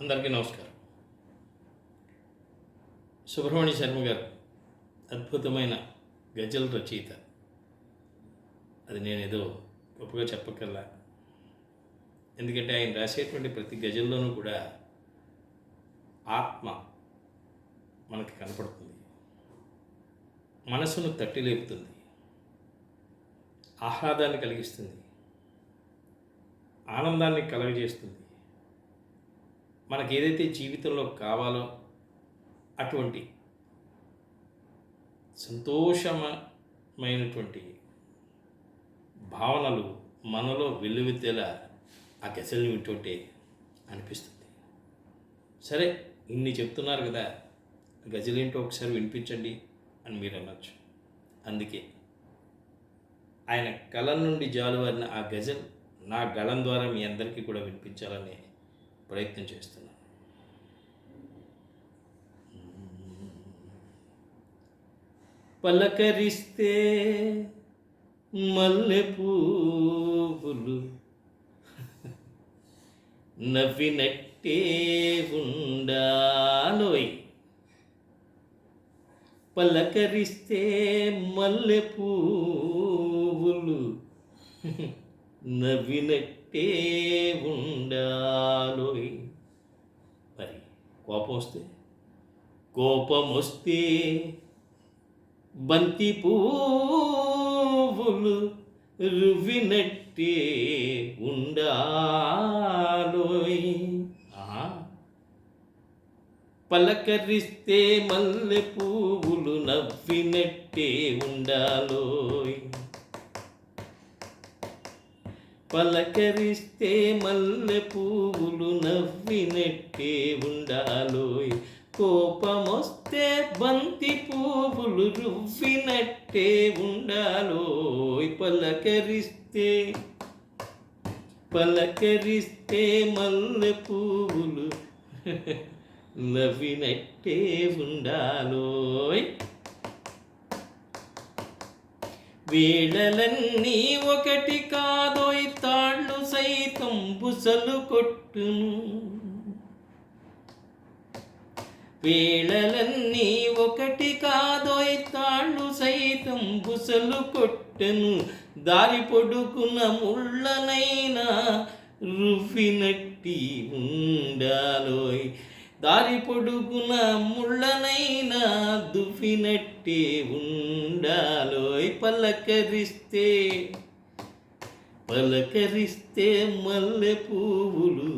అందరికీ నమస్కారం. సుబ్రహ్మణ్య శర్మ గారు అద్భుతమైన గజల్ రచయిత. అది నేనేదో గొప్పగా చెప్పకల్లా ఎందుకంటే ఆయన రాసేటువంటి ప్రతి గజల్లోనూ కూడా ఆత్మ మనకి కనపడుతుంది. మనసును తట్టి లేపుతుంది. ఆహ్లాదాన్ని కలిగిస్తుంది. ఆనందాన్ని కలగజేస్తుంది. మనకి ఏదైతే జీవితంలో కావాలో అటువంటి సంతోషమైనటువంటి భావనలు మనలో వెల్లువెత్తేలా ఆ గజల్ని వింటుంటే అనిపిస్తుంది. సరే ఇన్ని చెప్తున్నారు కదా గజలేంటో ఒకసారి వినిపించండి అని మీరు అనొచ్చు. అందుకే ఆయన కళ నుండి జాలువారిన ఆ గజల్ నా గళం ద్వారా మీ అందరికీ కూడా వినిపించాలనే ప్రయత్నం చేస్తున్నాను. పలకరిస్తే మల్లె పువ్వులు నవ్వినట్టే ఉండాలోయ్. పలకరిస్తే మల్లె పువ్వులు నవ్వినట్టే ఉండాలోయ్. మరి కోపం వస్తే? కోపం వస్తే బంతి పువ్వులు రువ్వినట్టే ఉండాలోయ్. పలకరిస్తే మల్లె పువ్వులు నవ్వినట్టే ఉండాలోయ్. పలకరిస్తే మల్లె పువ్వులు నవ్వినట్టే ఉండాలోయ్. కోపమొస్తే బంతి పువ్వులు రువ్వినట్టే ఉండాలోయ్. పలకరిస్తే పలకరిస్తే మల్లె పువ్వులు నవ్వినట్టే ఉండాలోయ్. వేళలన్నీ ఒకటి కాదోయ్ తాళ్ళు సైతం బుసలు కొట్టును. వేళలన్నీ ఒకటి కాదోయ్ తాళ్ళు సైతం బుసలు కొట్టెను. దారి పొడుకున ముళ్ళనైనా రుఫినట్టి ఉండాలోయ్. దారి పొడుగున ముళ్ళనైనా దువ్వినట్టే ఉండాలోయ్ పలకరిస్తే పలకరిస్తే మల్లె పువ్వులు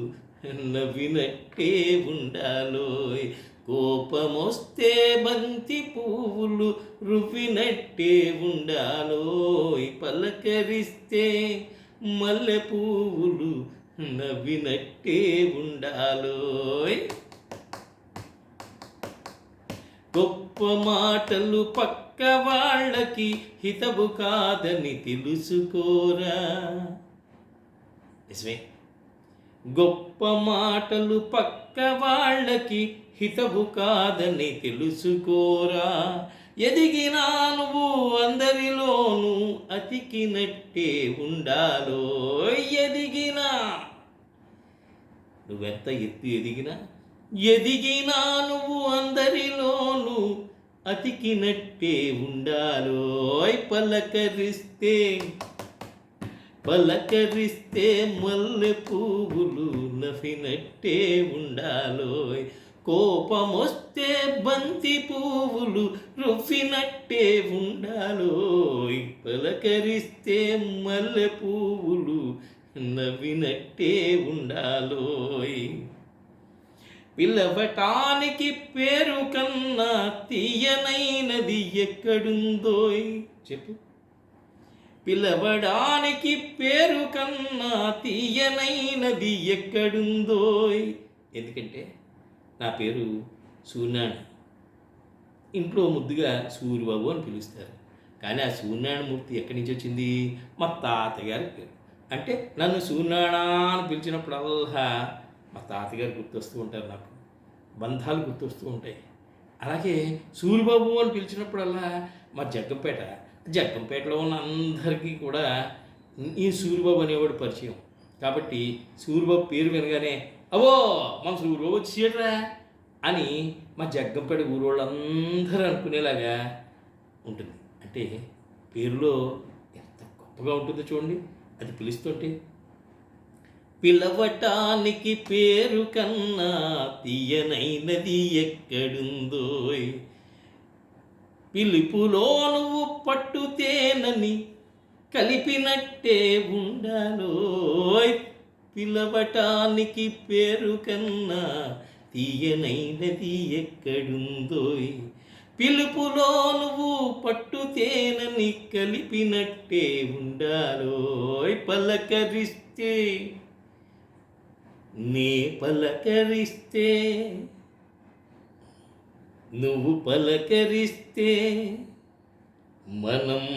నవ్వినట్టే ఉండాలోయ్ కోపమొస్తే బంతి పువ్వులు రువ్వినట్టే ఉండాలోయ్ పలకరిస్తే మల్లె పువ్వులు నవ్వినట్టే ఉండాలోయ్ గొప్ప మాటలు పక్క వాళ్ళకి హితవు కాదని తెలుసుకోరా? నిజమే. గొప్ప మాటలు పక్క వాళ్ళకి హితవు కాదని తెలుసుకోరా? ఎదిగినా నువ్వు అందరిలోనూ అతికినట్టే ఉండాలో ఎదిగినా. నువ్వెంత ఎత్తు ఎదిగినా? ఎదిగినా నువ్వు అందరిలోనూ అతికినట్టే ఉండాలో పలకరిస్తే. పలకరిస్తే మల్లె పువ్వులు నఫినట్టే ఉండాలోయ్. కోపమొస్తే బంతి పువ్వులు రుఫినట్టే ఉండాలోయ్. పలకరిస్తే మల్లె పువ్వులు నవ్వినట్టే ఉండాలోయ్. పిలవటానికి పేరు కన్నా తీయనైనది ఎక్కడుందోయ్? చెప్పు. పిలవడానికి పేరు కన్నా తీయనైనది ఎక్కడుందోయ్? ఎందుకంటే నా పేరు సూర్యనారాయణ. ఇంట్లో ముద్దుగా సూర్యబాబు అని పిలుస్తారు. కానీ ఆ సూర్యనారాయణమూర్తి ఎక్కడి నుంచి వచ్చింది? మా తాతగారి పేరు. అంటే నన్ను సూర్యనారాయణ అని పిలిచినప్పుడల్లా మా తాతగారు గుర్తొస్తూ ఉంటారు నాకు. బంధాలు గుర్తొస్తూ ఉంటాయి. అలాగే సూరిబాబు అని పిలిచినప్పుడల్లా మా జగ్గంపేట జగ్గంపేటలో ఉన్న అందరికీ కూడా ఈ సూరిబాబు అనేవాడు పరిచయం. కాబట్టి సూరిబాబు పేరు వినగానే అవో మన సూరిబాబు వచ్చేయట్రా అని మా జగ్గంపేట ఊరోళ్ళందరూ అనుకునేలాగా ఉంటుంది. అంటే పేరులో ఎంత గొప్పగా ఉంటుందో చూడండి. అది పిలుస్తుంటే పిలవటానికి పేరు కన్నా తీయనైనది ఎక్కడుందోయ్? పిలుపులో నువ్వు పట్టుతేనని కలిపినట్టే ఉండాలోయ్. పిలవటానికి పేరు కన్నా తీయనైనది ఎక్కడుందోయ్? పిలుపులో నువ్వు పట్టుతేనని కలిపినట్టే ఉండాలోయ్. పలకరిస్తే నే పలకరిస్తే నువ్వు పలకరిస్తే మనం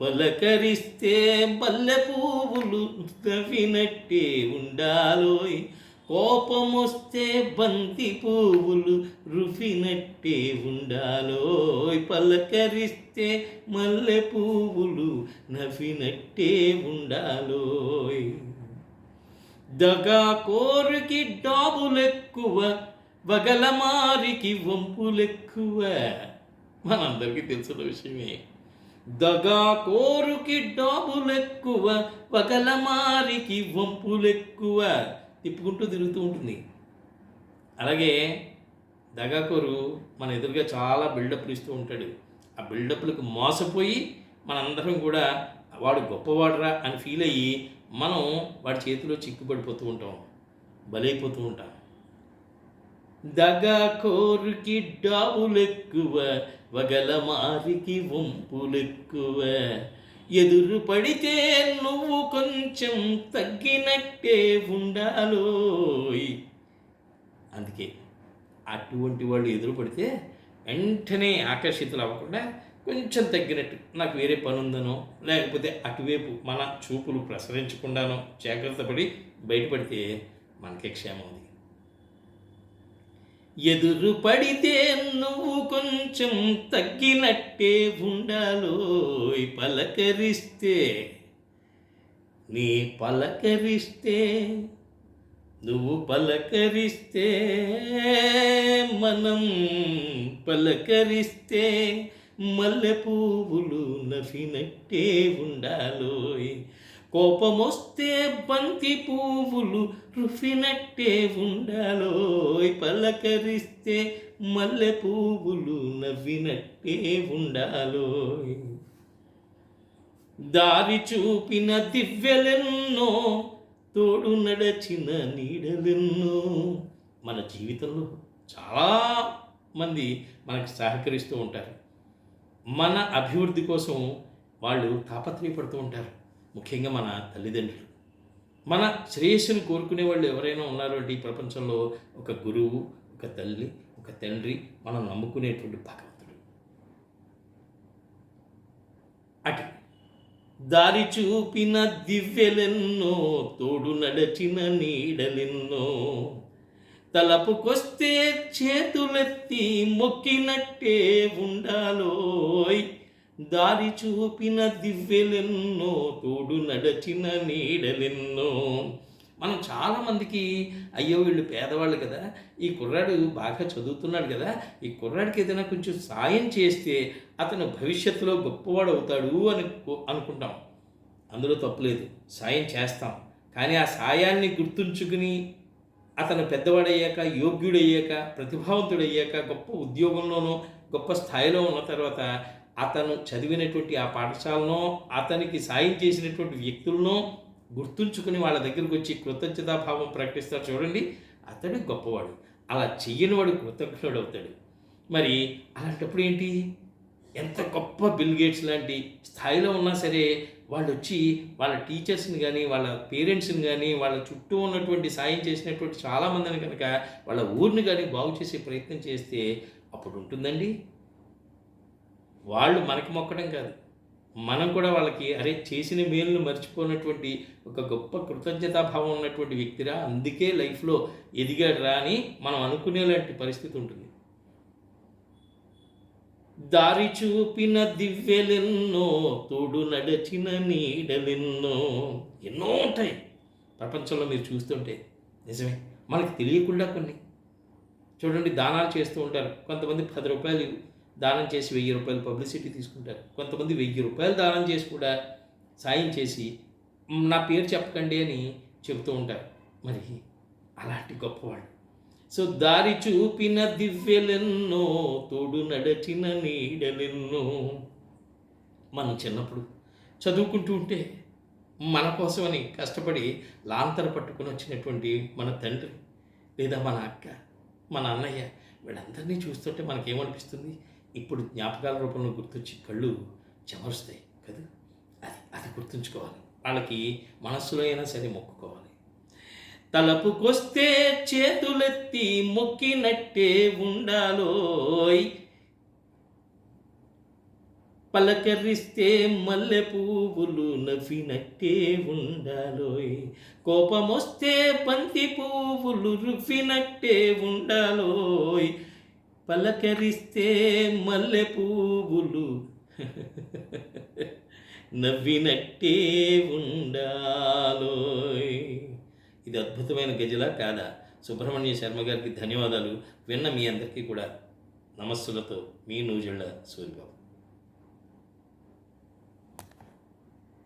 పలకరిస్తే పల్లె పువ్వులు నవ్వినట్టే ఉండాలోయ్. కోపమొస్తే బంతి పువ్వులు రుఫినట్టే ఉండాలోయ్. పలకరిస్తే మల్లె పువ్వులు నవ్వినట్టే ఉండాలోయ్. దగాకోరికి డాబులెక్కువ వగలమారికి వంపులెక్కువ. మనందరికీ తెలిసిన విషయమే. దగా కోరుకి డాబులెక్కువ వగలమారికి వంపులెక్కువ. తిప్పుకుంటూ తిరుగుతూ ఉంటుంది. అలాగే దగాకోరు మన ఎదురుగా చాలా బిల్డప్లు ఇస్తూ ఉంటాడు. ఆ బిల్డప్లకు మోసపోయి మనందరం కూడా వాడు గొప్పవాడురా అని ఫీల్ అయ్యి మనం వాడి చేతిలో చిక్కుపడిపోతూ ఉంటాం. బలైపోతూ ఉంటాం. దగా కోరుకి డాబులెక్కువ వగల మారికి వంపులెక్కువ. ఎదురు పడితే నువ్వు కొంచెం తగ్గినట్టే ఉండాలోయ్. అందుకే అటువంటి వాళ్ళు ఎదురు పడితే వెంటనే ఆకర్షితులు అవ్వకుండా కొంచెం తగ్గినట్టు నాకు వేరే పని ఉందనో లేకపోతే అటువైపు మన చూపులు ప్రసరించకుండానో జాగ్రత్త పడి బయటపడితే మనకే క్షేమం ఉంది ఎదురు పడితే నువ్వు కొంచెం తగ్గినట్టే ఉండాలో పలకరిస్తే నీ పలకరిస్తే నువ్వు పలకరిస్తే మనం పలకరిస్తే మల్లె పువ్వులు నవ్వినట్టే ఉండాలోయ్. కోపమొస్తే బంతి పువ్వులు రుఫినట్టే ఉండాలోయ్. పలకరిస్తే మల్లె పువ్వులు నవ్వినట్టే ఉండాలోయ్. దారి చూపిన దివ్యలెన్నో తోడు నడచిన నీడలెన్నో. మన జీవితంలో చాలా మంది మనకు సహకరిస్తూ ఉంటారు. మన అభివృద్ధి కోసం వాళ్ళు తాపత్రయపడుతూ ఉంటారు. ముఖ్యంగా మన తల్లిదండ్రులు. మన శ్రేయస్సును కోరుకునే వాళ్ళు ఎవరైనా ఉన్నారో అంటే ఈ ప్రపంచంలో ఒక గురువు ఒక తల్లి ఒక తండ్రి మనం నమ్ముకునేటువంటి భగవంతుడు. అటు దారి చూపిన దివ్యలెన్నో తోడు నడచిన నీడలెన్నో తలపుకొస్తే చేతులెత్తి మొక్కినట్టే ఉండాలోయ్. దారి చూపిన దివ్యలెన్నో తోడు నడచిన నీడలెన్నో. మనం చాలామందికి అయ్యో వీళ్ళు పేదవాళ్ళు కదా ఈ కుర్రాడు బాగా చదువుతున్నాడు కదా ఈ కుర్రాడికి ఏదైనా కొంచెం సాయం చేస్తే అతను భవిష్యత్తులో గొప్పవాడు అవుతాడు అని అనుకుంటాం. అందులో తప్పులేదు సాయం చేస్తాం. కానీ ఆ సాయాన్ని గుర్తుంచుకుని అతను పెద్దవాడయ్యాక యోగ్యుడయ్యాక ప్రతిభావంతుడయ్యాక గొప్ప ఉద్యోగంలోనో గొప్ప స్థాయిలో ఉన్న తర్వాత అతను చదివినటువంటి ఆ పాఠశాలను అతనికి సాయం చేసినటువంటి వ్యక్తులను గుర్తుంచుకుని వాళ్ళ దగ్గరికి వచ్చి కృతజ్ఞతాభావం ప్రకటిస్తారు చూడండి అతడు గొప్పవాడు. అలా చెయ్యని వాడు కృతజ్ఞుడు అవుతాడు మరి అలాంటప్పుడు ఏంటి? ఎంత గొప్ప బిల్ గేట్స్ లాంటి స్థాయిలో ఉన్నా సరే వాళ్ళు వచ్చి వాళ్ళ టీచర్స్ని కానీ వాళ్ళ పేరెంట్స్ని కానీ వాళ్ళ చుట్టూ ఉన్నటువంటి సాయం చేసినటువంటి చాలామందిని కనుక వాళ్ళ ఊరిని కానీ బాగు చేసే ప్రయత్నం చేస్తే అప్పుడు ఉంటుందండి? వాళ్ళు మనకి మొక్కడం కాదు. మనం కూడా వాళ్ళకి అరే చేసిన మేలును మర్చిపోనటువంటి ఒక గొప్ప కృతజ్ఞతాభావం ఉన్నటువంటి వ్యక్తిరా అందుకే లైఫ్లో ఎదిగాడు రా అని మనం అనుకునేలాంటి పరిస్థితి ఉంటుంది. దారి చూపిన దివ్యలెన్నో తోడు నడచిన నీడలెన్నో. ఎన్నో ఉంటాయి ప్రపంచంలో మీరు చూస్తుంటే. నిజమే. మనకి తెలియకుండా కొన్ని. చూడండి దానాలు చేస్తూ ఉంటారు. కొంతమంది పది రూపాయలు దానం చేసి వెయ్యి రూపాయలు పబ్లిసిటీ తీసుకుంటారు. కొంతమంది వెయ్యి రూపాయలు దానం చేసి కూడా సాయం చేసి నా పేరు చెప్పకండి అని చెబుతూ ఉంటారు. మరి అలాంటి గొప్పవాళ్ళు సో దారి చూపిన దివ్యలెన్నో తోడు నడచిన నీడలెన్నో. మనం చిన్నప్పుడు చదువుకుంటూ ఉంటే మన కోసమని కష్టపడి లాంతర పట్టుకుని వచ్చినటువంటి మన తండ్రి లేదా మన అక్క మన అన్నయ్య వీళ్ళందరినీ చూస్తుంటే మనకేమనిపిస్తుంది? ఇప్పుడు జ్ఞాపకాల రూపంలో గుర్తొచ్చి కళ్ళు చెమరుస్తాయి కదా. అది అది గుర్తుంచుకోవాలి. వాళ్ళకి మనస్సులో అయినా సరే మొక్కుకోవాలి. తలపుకొస్తే చేతులెత్తి మొక్కినట్టే ఉండాలోయ్. పలకరిస్తే మల్లె పువ్వులు నవ్వినట్టే ఉండాలోయ్. కోపమొస్తే బంతి పువ్వులు రువ్వినట్టే ఉండాలోయ్. పలకరిస్తే మల్లె పువ్వులు నవ్వినట్టే ఉండాలోయ్. ఇది అద్భుతమైన గజల కాదా? సుబ్రహ్మణ్య శర్మ గారికి ధన్యవాదాలు. విన్న మీ అందరికీ కూడా నమస్సులతో మీ నూజెళ్ళ సూర్యబాబు